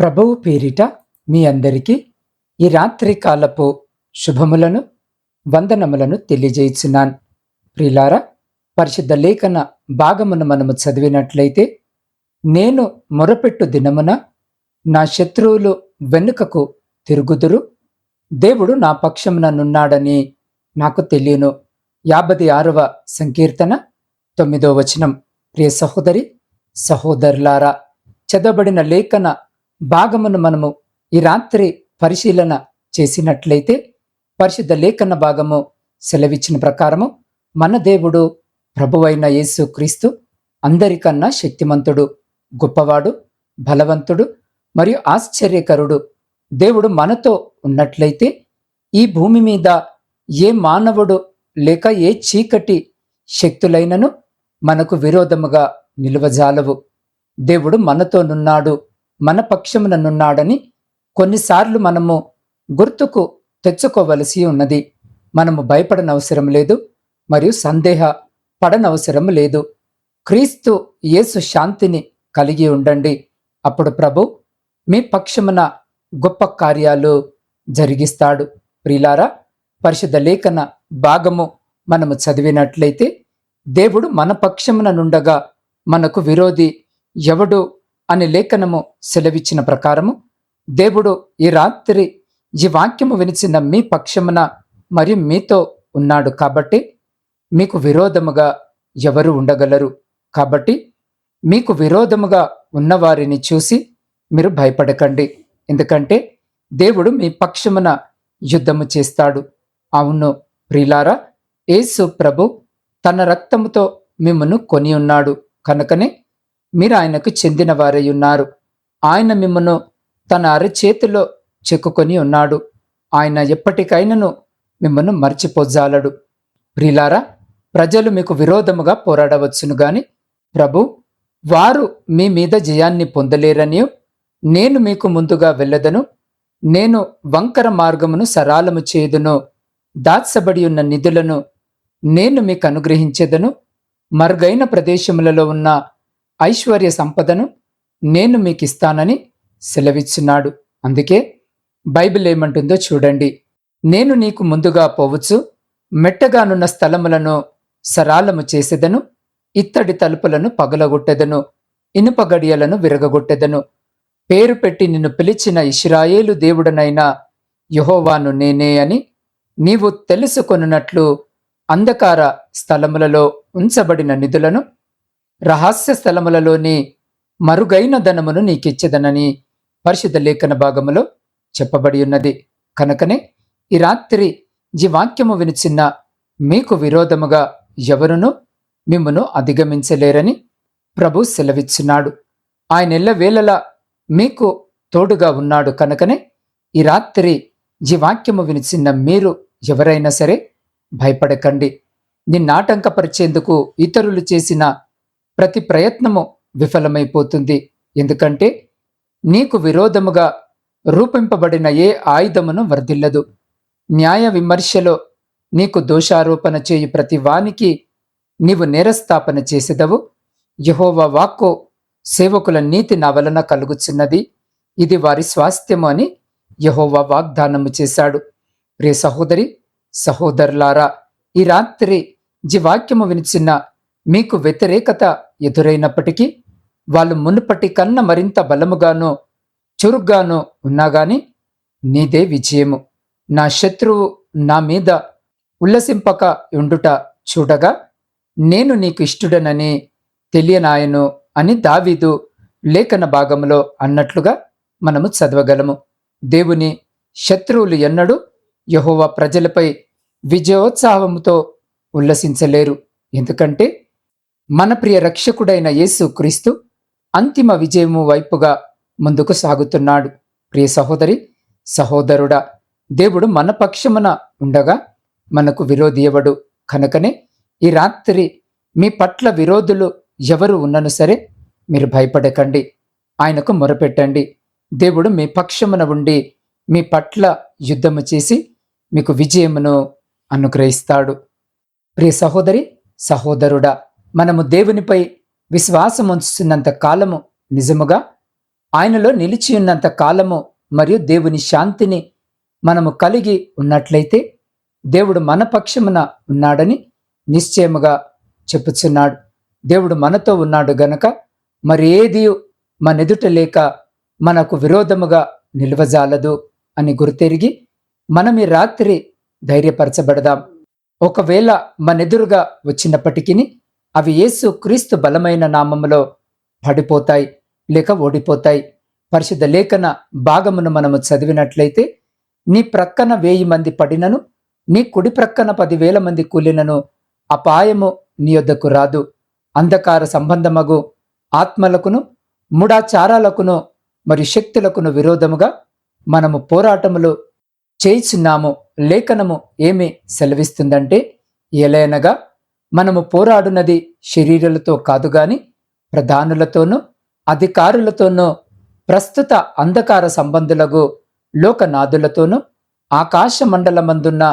ప్రభువు పేరిట మీ అందరికీ ఈ రాత్రి కాలపు శుభములను వందనములను తెలియజేయుచున్నాను. ప్రిలారా పరిశుద్ధ లేఖన భాగమును మనము చదివినట్లయితే నేను మొరపెట్టు దినమున నా శత్రువులు వెనుకకు తిరుగుదురు. దేవుడు నా పక్షమున నున్నాడని నాకు తెలియను. యాభై ఆరవ సంకీర్తన తొమ్మిదో వచనం. ప్రియ సహోదరి సహోదరులారా చదవబడిన లేఖన భాగమును మనము ఈ రాత్రి పరిశీలన చేసినట్లయితే పరిశుద్ధ లేఖన భాగము సెలవిచ్చిన ప్రకారము మన దేవుడు ప్రభువైన యేసు క్రీస్తు అందరికన్నా శక్తిమంతుడు గొప్పవాడు బలవంతుడు మరియు ఆశ్చర్యకరుడు. దేవుడు మనతో ఉన్నట్లయితే ఈ భూమి మీద ఏ మానవుడు లేక ఏ చీకటి శక్తులైనను మనకు విరోధముగా నిలువజాలవు. దేవుడు మనతోనున్నాడు. మన పక్షముననున్నాడని కొన్నిసార్లు మనము గుర్తుకు తెచ్చుకోవలసి ఉన్నది. మనము భయపడనవసరం లేదు మరియు సందేహ పడనవసరం లేదు. క్రీస్తు యేసు శాంతిని కలిగి ఉండండి. అప్పుడు ప్రభు మీ పక్షమున గొప్ప కార్యాలు జరిగిస్తాడు. ప్రిలారా పరిశుద్ధ లేఖన భాగము మనము చదివినట్లయితే దేవుడు మన పక్షమున నుండగా మనకు విరోధి ఎవడు అని లేఖనము సెలవిచ్చిన ప్రకారము దేవుడు ఈ రాత్రి ఈ వాక్యము వినిచిన మీ పక్షమున మరియు మీతో ఉన్నాడు కాబట్టి మీకు విరోధముగా ఎవరు ఉండగలరు? కాబట్టి మీకు విరోధముగా ఉన్నవారిని చూసి మీరు భయపడకండి. ఎందుకంటే దేవుడు మీ పక్షమున యుద్ధము చేస్తాడు. అవును ప్రిలారా యేసు ప్రభు తన రక్తముతో మిమ్మను కొని ఉన్నాడు. కనుకనే మీరు ఆయనకు చెందినవారై ఉన్నారు. ఆయన మిమ్మను తన అరచేతిలో చెక్కుకొని ఉన్నాడు. ఆయన ఎప్పటికైనను మిమ్మను మర్చిపోజాలడు. ప్రిలారా ప్రజలు మీకు విరోధముగా పోరాడవచ్చును గాని ప్రభు వారు మీ మీద జయాన్ని పొందలేరని నేను మీకు ముందుగా వెళ్ళదను. నేను వంకర మార్గమును సరాలము చేదును దాచబడి ఉన్న నిధులను నేను మీకు అనుగ్రహించేదను. మరుగైన ప్రదేశములలో ఉన్న ఐశ్వర్య సంపదను నేను మీకు ఇస్తానని సెలవిచ్చున్నాడు. అందుకే బైబిల్ ఏమంటుందో చూడండి. నేను నీకు ముందుగా పోవచ్చు మెట్టగానున్న స్థలములను సరాలము చేసేదను ఇత్తడి తలుపులను పగలగొట్టెదను ఇనుప గడియలను విరగగొట్టెదను. పేరు పెట్టి నిన్ను పిలిచిన ఇస్రాయేలు దేవుడనైన యహోవాను నేనే అని నీవు తెలుసుకొనున్నట్లు అంధకార స్థలములలో ఉంచబడిన నిధులను రహస్య స్థలములలోని మరుగైన ధనమును నీకిచ్చేదనని పరిశుద్ధ లేఖన భాగములో చెప్పబడి ఉన్నది. కనుకనే ఈ రాత్రి ఈ వాక్యము వినిచిన్న మీకు విరోధముగా ఎవరును మిమ్మును అధిగమించలేరని ప్రభు సెలవిచ్చున్నాడు. ఆయన ఎల్లవేళలా మీకు తోడుగా ఉన్నాడు. కనుకనే ఈ రాత్రి ఈ వాక్యము వినిచిన్న మీరు ఎవరైనా సరే భయపడకండి. నిన్నాటంకపరిచేందుకు ఇతరులు చేసిన ప్రతి ప్రయత్నము విఫలమైపోతుంది. ఎందుకంటే నీకు విరోధముగా రూపింపబడిన ఏ ఆయుధమును వర్ధిల్లదు. న్యాయ విమర్శలో నీకు దోషారోపణ చేయు ప్రతి వానికి నీవు నేరస్థాపన చేసేదవు. యహోవా వాక్కు సేవకుల నీతి నా వలన కలుగుచున్నది. ఇది వారి స్వాస్థ్యము అని యహోవా వాగ్దానము చేశాడు. ప్రియ సహోదరి సహోదరులారా ఈ రాత్రి జీ వాక్యము వినిచిన్న మీకు వ్యతిరేకత ఎదురైనప్పటికీ వాళ్ళు మునుపటి కన్నా మరింత బలముగాను చురుగ్గాను ఉన్నా గాని నీదే విజయము. నా శత్రువు నా మీద ఉల్లసింపక ఉండుట చూడగా నేను నీకు ఇష్టుడనని తెలియనాయను అని దావీదు లేఖన భాగంలో అన్నట్లుగా మనము చదవగలము. దేవుని శత్రువులు ఎన్నడూ యహోవా ప్రజలపై విజయోత్సాహముతో ఉల్లసించలేరు. ఎందుకంటే మన ప్రియ రక్షకుడైన యేసు క్రీస్తు అంతిమ విజయము వైపుగా ముందుకు సాగుతున్నాడు. ప్రియ సహోదరి సహోదరుడా దేవుడు మన పక్షమున ఉండగా మనకు విరోధి ఎవడు? కనుకనే ఈ రాత్రి మీ పట్ల విరోధులు ఎవరు ఉన్నను సరే మీరు భయపడకండి. ఆయనకు మొరపెట్టండి. దేవుడు మీ పక్షమున ఉండి మీ పట్ల యుద్ధము చేసి మీకు విజయమును అనుగ్రహిస్తాడు. ప్రియ సహోదరి సహోదరుడా మనము దేవునిపై విశ్వాసం ఉంచుతున్నంత కాలము నిజముగా ఆయనలో నిలిచి ఉన్నంత కాలము మరియు దేవుని శాంతిని మనము కలిగి ఉన్నట్లయితే దేవుడు మన పక్షమున ఉన్నాడని నిశ్చయముగా చెప్పుచున్నాడు. దేవుడు మనతో ఉన్నాడు గనక మరి ఏది మనెదుట లేక మనకు విరోధముగా నిల్వజాలదు అని గుర్తెరిగి మనం ఈ రాత్రి ధైర్యపరచబడదాం. ఒకవేళ మనెదురుగా వచ్చినప్పటికీ అవి యేసు క్రీస్తు బలమైన నామములో పడిపోతాయి లేక ఓడిపోతాయి. పరిశుద్ధ లేఖన భాగమును మనము చదివినట్లయితే నీ ప్రక్కన వేయి మంది పడినను నీ కుడి ప్రక్కన పదివేల మంది కూలినను అపాయము నీ యొద్దకు రాదు. అంధకార సంబంధమగు ఆత్మలకును ముడాచారాలకును మరి శక్తులకును విరోధముగా మనము పోరాటములు చేయిచున్నాము. లేఖనము ఏమి సెలవిస్తుందంటే ఎలైనగా మనము పోరాడునది శరీరులతో కాదు గాని ప్రధానులతోనూ అధికారులతోనూ ప్రస్తుత అంధకార సంబంధులకు లోకనాథులతోనూ ఆకాశ మండలమందున్న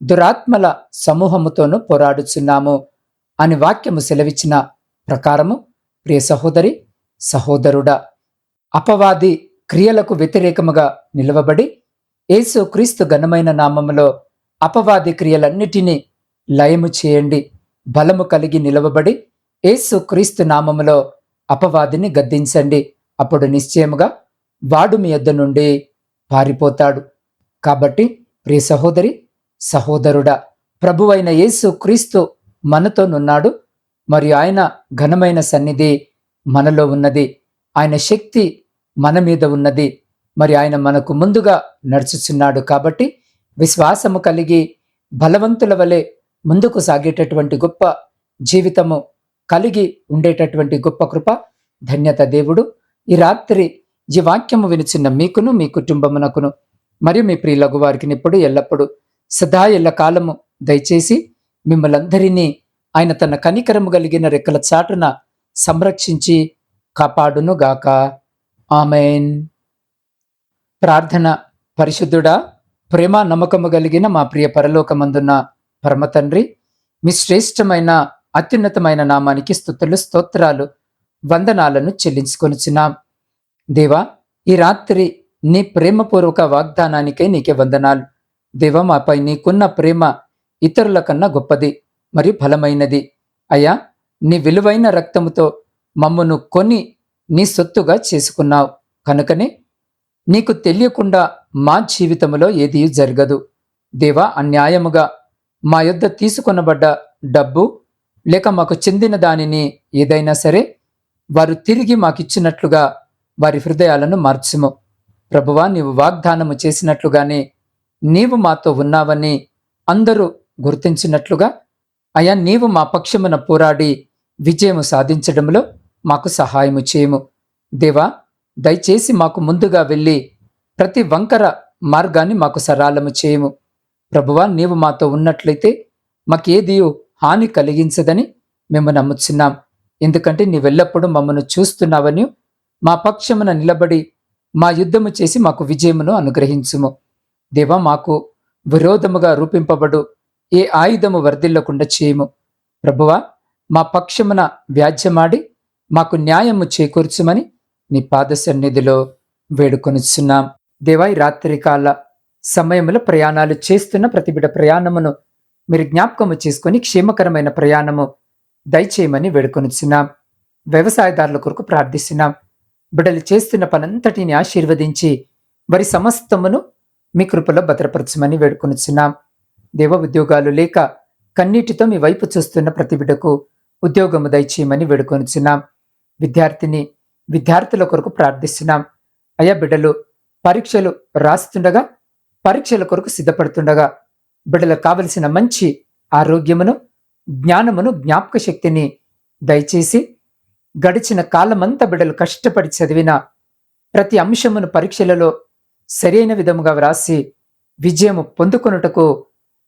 దురాత్మల సమూహముతోనూ పోరాడుచున్నాము అని వాక్యము సెలవిచ్చిన ప్రకారము ప్రియ సహోదరి సహోదరుడా అపవాది క్రియలకు వ్యతిరేకముగా నిలవబడి యేసు క్రీస్తు ఘనమైన నామములో అపవాది క్రియలన్నిటినీ లయము చేయండి. బలము కలిగి నిలవబడి యేసు క్రీస్తు నామములో అపవాదిని గద్దించండి. అప్పుడు నిశ్చయముగా వాడు మీ యొద్ద నుండి పారిపోతాడు. కాబట్టి ప్రియ సహోదరి సహోదరుడా ప్రభువైన యేసు క్రీస్తు మనతోనున్నాడు మరియు ఆయన ఘనమైన సన్నిధి మనలో ఉన్నది. ఆయన శక్తి మన మీద ఉన్నది. మరి ఆయన మనకు ముందుగా నడుచుచున్నాడు. కాబట్టి విశ్వాసము కలిగి బలవంతుల వలె ముందుకు సాగేటటువంటి గొప్ప జీవితము కలిగి ఉండేటటువంటి గొప్ప కృప ధన్యత దేవుడు. ఈ రాత్రి ఈ వాక్యము వినిచిన్న మీకును మీ కుటుంబమునకును మరియు మీ ప్రియ లఘువారికి ఇప్పుడు ఎల్లప్పుడూ సదా ఎల్ల కాలము దయచేసి మిమ్మలందరినీ ఆయన తన కనికరము కలిగిన రెక్కల చాటున సంరక్షించి కాపాడును గాక ఆమెన్. ప్రార్థన పరిశుద్ధుడా ప్రేమ నమ్మకము కలిగిన మా ప్రియ పరలోకమందున్న పరమతండ్రి మీ శ్రేష్టమైన అత్యున్నతమైన నామానికి స్థుతులు స్తోత్రాలు వందనాలను చెల్లించుకొనిచున్నాం. దేవా ఈ రాత్రి నీ ప్రేమపూర్వక వాగ్దానానికై నీకే వందనాలు. దేవా మాపై నీకున్న ప్రేమ ఇతరుల కన్నా గొప్పది మరియు బలమైనది అయ్యా నీ విలువైన రక్తముతో మమ్మను కొని నీ సొత్తుగా చేసుకున్నావు. కనుకనే నీకు తెలియకుండా మా జీవితంలో ఏదీ జరగదు. దేవా అన్యాయముగా మా యొద్ద తీసుకొనబడ్డ డబ్బు లేక మాకు చెందిన దానిని ఏదైనా సరే వారు తిరిగి మాకిచ్చినట్లుగా వారి హృదయాలను మార్చుము. ప్రభువా నీవు వాగ్దానము చేసినట్లుగానే నీవు మాతో ఉన్నావని అందరూ గుర్తించినట్లుగా అయా నీవు మా పక్షమున పోరాడి విజయము సాధించడంలో మాకు సహాయము చేయము. దేవా దయచేసి మాకు ముందుగా వెళ్ళి ప్రతి వంకర మార్గాన్ని మాకు సరాలము చేయము. ప్రభువా నీవు మాతో ఉన్నట్లయితే మాకేది హాని కలిగించదని మేము నమ్ముచున్నాం. ఎందుకంటే నీవెల్లప్పుడూ మమ్మను చూస్తున్నావని మా పక్షమున నిలబడి మా యుద్ధము చేసి మాకు విజయమును అనుగ్రహించుము. దేవా మాకు విరోధముగా రూపింపబడు ఏ ఆయుధము వర్ధిల్లకుండా చేయము. ప్రభువా మా పక్షమున వ్యాజ్యమాడి మాకు న్యాయము చేకూర్చుమని నీ పాద సన్నిధిలో వేడుకొనిచున్నాం దేవాయి రాత్రికాల సమయంలో ప్రయాణాలు చేస్తున్న ప్రతిబిడ ప్రయాణమును మీరు జ్ఞాపకము చేసుకొని క్షేమకరమైన ప్రయాణము దయచేయమని వేడుకొనిచున్నాం. వ్యవసాయదారుల కొరకు ప్రార్థిస్తున్నాం. బిడలు చేస్తున్న పనంతటిని ఆశీర్వదించి వారి సమస్తమును మీ కృపలో భద్రపరచమని వేడుకొనిచున్నాం. దేవ ఉద్యోగాలు లేక కన్నీటితో మీ వైపు చూస్తున్న ప్రతిబిడకు ఉద్యోగము దయచేయమని వేడుకొనిచున్నాం. విద్యార్థిని విద్యార్థుల కొరకు ప్రార్థిస్తున్నాం. అయ్యా బిడ్డలు పరీక్షలు రాస్తుండగా పరీక్షల కొరకు సిద్ధపడుతుండగా బిడ్డలకు కావలసిన మంచి ఆరోగ్యమును జ్ఞానమును జ్ఞాపక శక్తిని దయచేసి గడిచిన కాలమంతా బిడ్డలు కష్టపడి చదివిన ప్రతి అంశమును పరీక్షలలో సరైన విధముగా వ్రాసి విజయము పొందుకొనుటకు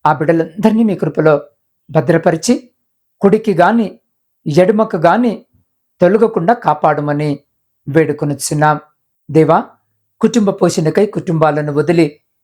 ఆ బిడ్డలందరినీ మీ కృపలో భద్రపరిచి కుడికి గాని ఎడుమకు గాని తొలగకుండా కాపాడమని వేడుకొనుచున్నాం. దేవా కుటుంబ పోషణకై కుటుంబాలను వదిలి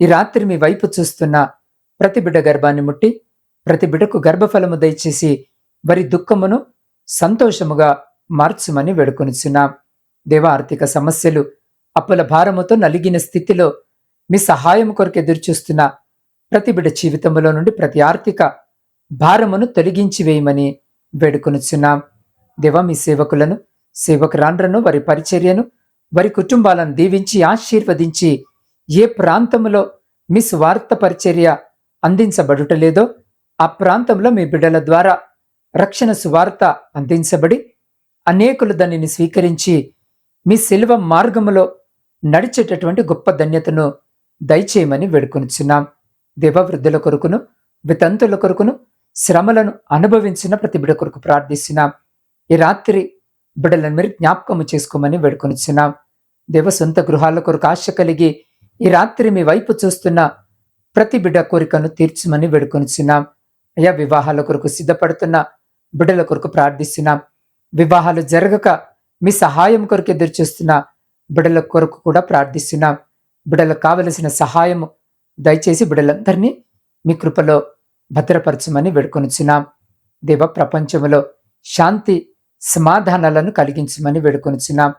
ఈ రాత్రి మీ వైపు చూస్తున్న ప్రతి బిడ్డ గర్భాన్ని ముట్టి ప్రతి బిడ్డకు గర్భఫలము దయచేసి వారి దుఃఖమును సంతోషముగా మార్చుమని వేడుకొనిచున్నాం. దేవ ఆర్థిక సమస్యలు అప్పుల భారముతో నలిగిన స్థితిలో మీ సహాయం కొరకు ఎదురుచూస్తున్న ప్రతి బిడ్డ జీవితంలో నుండి ప్రతి ఆర్థిక భారమును తొలగించి వేయమని వేడుకొనుచున్నాం. దేవ మీ సేవకులను సేవకురాండ్రను వారి పరిచర్యను వారి కుటుంబాలను దీవించి ఆశీర్వదించి ఏ ప్రాంతంలో మీ స్వార్థ పరిచర్య అందించబడుటలేదో ఆ ప్రాంతంలో మీ బిడ్డల ద్వారా రక్షణ సువార్త అందించబడి అనేకులు దానిని స్వీకరించి మీ శిల్వ మార్గములో నడిచేటటువంటి గొప్ప ధన్యతను దయచేయమని వేడుకొనిచున్నాం. దేవవృద్ధుల కొరకును వితంతుల కొరకును శ్రమలను అనుభవించిన ప్రతి బిడ కొరకు ప్రార్థిస్తున్నాం. ఈ రాత్రి బిడ్డలను మీరు జ్ఞాపకము చేసుకోమని వేడుకొనిచున్నాం. దేవ సొంత గృహాల కొరకు ఆశ కలిగి ఈ రాత్రి మీ వైపు చూస్తున్న ప్రతి బిడ్డ కోరికను తీర్చమని వేడుకొనిచున్నాం. అయ్యా వివాహాల కొరకు సిద్ధపడుతున్న బిడ్డల కొరకు ప్రార్థిస్తున్నాం. వివాహాలు జరగక మీ సహాయం కొరకు ఎదురు చూస్తున్న బిడ్డల కొరకు కూడా ప్రార్థిస్తున్నాం. బిడ్డలకు కావలసిన సహాయము దయచేసి బిడ్డలందరినీ మీ కృపలో భద్రపరచమని వేడుకొనిచున్నాం. దేవ ప్రపంచంలో శాంతి సమాధానాలను కలిగించమని వేడుకొనిచున్నాం.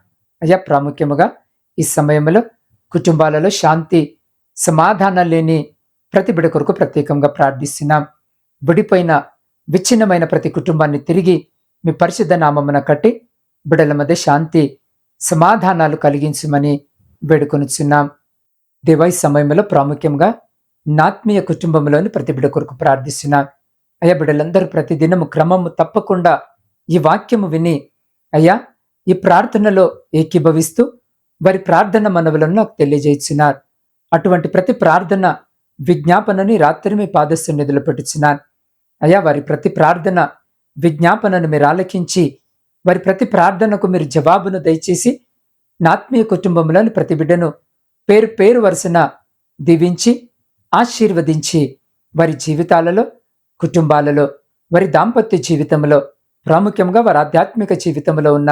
అయ్యా ప్రాముఖ్యముగా ఈ సమయంలో కుటుంబాలలో శాంతి సమాధానం లేని ప్రతి బిడ కొరకు ప్రత్యేకంగా ప్రార్థిస్తున్నాం. విడిపోయిన విచ్ఛిన్నమైన ప్రతి కుటుంబాన్ని తిరిగి మీ పరిశుద్ధ నామమున కట్టి బిడల మధ్య శాంతి సమాధానాలు కలిగించమని వేడుకొనిచున్నాం. దేవాయి సమయంలో ప్రాముఖ్యంగా నాత్మీయ కుటుంబంలోని ప్రతి బిడ కొరకు ప్రార్థిస్తున్నాం. అయ్యా బిడ్డలందరూ ప్రతిదినము క్రమము తప్పకుండా ఈ వాక్యము విని అయ్యా ఈ ప్రార్థనలో ఏకీభవిస్తూ వారి ప్రార్థన మనవులను నాకు తెలియజేయించినారు అటువంటి ప్రతి ప్రార్థన విజ్ఞాపనని రాత్రి మీ పాదస్సు నిధులు పెట్టుచున్నాను అయ్యా వారి ప్రతి ప్రార్థన విజ్ఞాపనను మీరు ఆలకించి వారి ప్రతి ప్రార్థనకు మీరు జవాబును దయచేసి నాత్మీయ కుటుంబంలోని ప్రతి బిడ్డను పేరు పేరు వరుసన దీవించి ఆశీర్వదించి వారి జీవితాలలో కుటుంబాలలో వారి దాంపత్య జీవితంలో ప్రాముఖ్యంగా వారి ఆధ్యాత్మిక జీవితంలో ఉన్న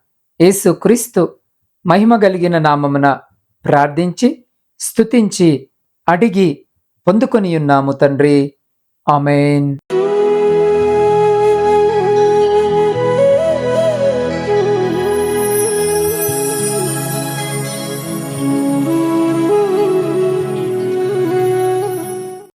యేసు క్రీస్తు మహిమ కలిగిన నామమున ప్రార్థించి స్తుతించి అడిగి పొందుకొని ఉన్నాము తండ్రి. ఆమెన్.